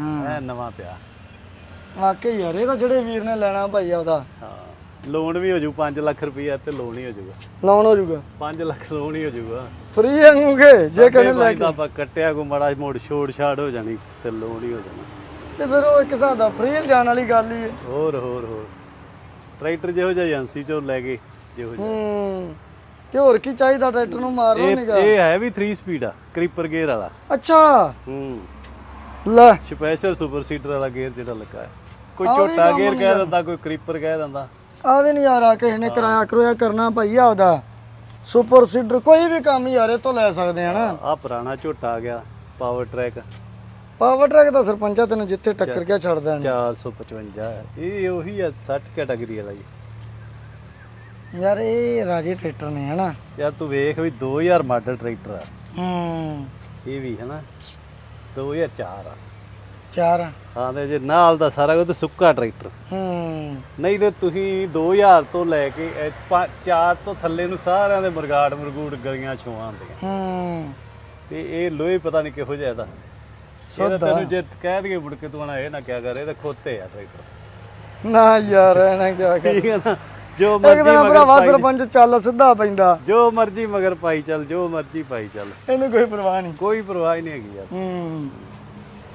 ਹਾਂ। ਨਵਾਂ ਪਿਆ। ਵਾਕਈ ਯਾਰ ਇਹ ਤਾਂ ਜਿਹੜੇ ਵੀਰ ਨੇ ਲੈਣਾ ਭਾਈ ਉਹਦਾ ਹਾਂ ਲੋਨ ਵੀ ਹੋ ਜੂ 5 ਲੱਖ ਰੁਪਈਆ ਤੇ ਲੋਨ ਹੀ ਹੋ ਜੂਗਾ। ਲਾਉਣ ਹੋ ਜਾਊਗਾ 5 ਲੱਖ ਲੋਨ ਹੀ ਹੋ ਜੂਗਾ। ਫ੍ਰੀ ਵਾਂਗੂਗੇ ਜੇ ਕਹਿੰਦੇ ਲੈ ਤਾਂ ਆਪਾਂ ਕੱਟਿਆ ਕੋ ਮੜਾ ਮੋੜ ਛੋੜ ਛਾੜ ਹੋ ਜਾਣੀ ਤੇ ਲੋਨ ਹੀ ਹੋ ਜਾਣਾ। ਤੇ ਫਿਰ ਉਹ ਇੱਕ ਹਿਸਾਬ ਦਾ ਫ੍ਰੀ ਜਾਣ ਵਾਲੀ ਗੱਲ ਹੀ ਹੈ। ਹੋਰ ਹੋਰ ਹੋਰ। ਟਰੈਕਟਰ ਜਿਹੋ ਜਿਹਾ ਏਜੰਸੀ ਚੋਂ ਲੈ ਕੇ ਜਿਹੋ ਜਿਹਾ। ਹੂੰ ਤੇ ਹੋਰ ਕੀ ਚਾਹੀਦਾ ਟਰੈਕਟਰ ਨੂੰ? ਮਾਰ ਇਹ ਨਿਗਾ ਇਹ ਹੈ ਵੀ 3 ਸਪੀਡ ਆ ਕ੍ਰੀਪਰ ਗੇਅਰ ਵਾਲਾ। ਅੱਛਾ। ਹੂੰ। ਲੈ। ਸਪੈਸ਼ਲ ਸੁਪਰ ਸੀਟਰ ਵਾਲਾ ਗੇਅਰ ਜਿਹੜਾ ਲੱਗਾ ਹੈ। ਕੋਈ ਆਹ ਵੀ ਛੋਟਾ ਕੰਮ ਗੇਅਰ ਕਹਿ ਦਿੰਦਾ ਕੋਈ ਕ੍ਰੀਪਰ ਕਹਿ ਦਿੰਦਾ। ਆ ਵੀ ਨਹੀਂ ਯਾਰ ਆ ਕਿਸੇ ਨੇ ਕਿਰਾਇਆ ਕਰੋਇਆ ਕਰਨਾ ਭਾਈ ਆਪਦਾ। ਸੁਪਰ ਸੀਡਰ ਕੋਈ ਵੀ ਕੰਮ ਯਾਰ ਇਹ ਤੋਂ ਲੈ ਸਕਦੇ ਆ ਨਾ। ਆ ਪੁਰਾਣਾ ਝੋਟਾ ਆ ਗਿਆ ਪਾਵਰ ਟਰੈਕ ਪਾਵਰ ਟਰੈਕ ਦਾ ਸਰਪੰਚਾ ਤੈਨੂੰ ਜਿੱਥੇ ਟੱਕਰ ਗਿਆ ਛੱਡ ਦੇਣ। 455 ਇਹ ਉਹੀ ਆ 60 ਕੈਟਾਗਰੀ ਵਾਲਾ ਜੀ। ਯਾਰ ਇਹ ਰਾਜੇ ਟਰੈਕਟਰ ਨੇ ਹਨਾ? ਯਾਰ ਤੂੰ ਵੇਖ ਵੀ 2000 ਮਾਡਲ ਟਰੈਕਟਰ ਆ। ਹੂੰ। ਇਹ ਵੀ ਹੈ ਨਾ 2004 ਆ। ਚਾਰ ਹਾਂ ਤੇ ਜੇ ਨਾਲ ਦਾ ਸਾਰਾ ਕੁਝ ਤੇ ਸੁੱਕਾ ਟਰੈਕਟਰ। ਹੂੰ। ਨਹੀਂ ਤੇ ਤੁਸੀਂ 2000 ਤੋਂ ਲੈ ਕੇ ਇਹ ਪਾ- ਚਾਰ ਤੋਂ ਥੱਲੇ ਨੂੰ ਸਾਰਿਆਂ ਦੇ ਮਰਗਾੜ ਮਰਗੂੜ ਗਲੀਆਂ ਛੋਆਂ ਹੁੰਦੀਆਂ। ਹੂੰ। ਤੇ ਇਹ ਲੋਹੇ ਪਤਾ ਨਹੀਂ ਕਿਹੋ ਜਿਹਾ ਇਹਦਾ। ਇਹਦਾ ਤੈਨੂੰ ਜੇ ਕਹਿ ਦਈਏ ਮੁੜ ਕੇ ਤੂੰ ਆਣਾ ਇਹ ਨਾ ਕਿਆ ਕਰ ਇਹ ਤਾਂ ਖੋਤੇ ਆ ਟਰੈਕਟਰ। ਨਾ ਯਾਰ ਇਹਨਾਂ ਕਿਆ ਕਰ। ਠੀਕ ਹੈ ਨਾ? ਜੋ ਮਰਜ਼ੀ ਮਗਰ ਭਰਾਵਾ ਪਾਈ ਸਰਪੰਚ ਚੱਲ ਸਿੱਧਾ ਪੈਂਦਾ। ਜੋ ਮਰਜ਼ੀ ਮਗਰ ਪਾਈ ਚੱਲ ਜੋ ਮਰਜ਼ੀ ਪਾਈ ਚੱਲ। ਇਹਨੂੰ ਕੋਈ ਪਰਵਾਹ ਨਹੀਂ। ਕੋਈ ਪਰਵਾਹ ਹੀ ਨਹੀਂ ਹੈਗੀ ਯਾਰ। ਹੂੰ।